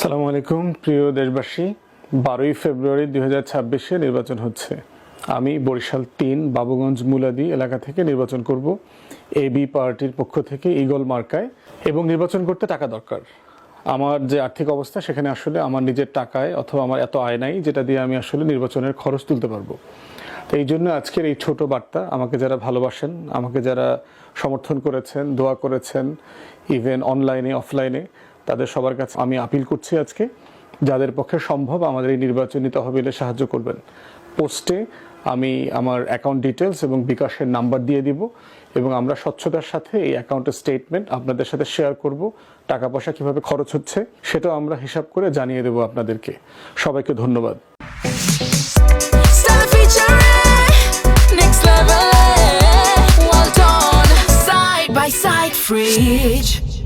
সালামু আলাইকুম, প্রিয় দেশবাসী। বারোই ফেব্রুয়ারি দুই হাজার ছাব্বিশে নির্বাচন হচ্ছে। আমি বরিশাল তিন, বাবুগঞ্জ মুলাদি এলাকা থেকে নির্বাচন করব। এবি পার্টির পক্ষ থেকে ইগল মার্কায় এবং নির্বাচন করতে টাকা দরকার। আমার যে আর্থিক অবস্থা, সেখানে আসলে আমার নিজের টাকায় অথবা আমার এত আয় নাই, যেটা দিয়ে আমি আসলে নির্বাচনের খরচ তুলতে পারব। তো এই জন্য আজকের এই ছোট বার্তা, আমাকে যারা ভালোবাসেন, আমাকে যারা সমর্থন করেছেন, দোয়া করেছেন ইভেন অনলাইনে অফলাইনে তাদের সবার কাছে আমি আপিল করছি আজকে। যাদের পক্ষে সম্ভব আমাদের এই নির্বাচনী তহবিলে সাহায্য করবেন। পোস্টে আমি আমার অ্যাকাউন্ট ডিটেলস এবং বিকাশের নাম্বার দিয়ে দিব এবং আমরা স্বচ্ছতার সাথে এই অ্যাকাউন্টের স্টেটমেন্ট আপনাদের সাথে শেয়ার করব, টাকা পয়সা কীভাবে খরচ হচ্ছে সেটাও আমরা হিসাব করে জানিয়ে দেবো আপনাদেরকে। সবাইকে ধন্যবাদ। Fridge.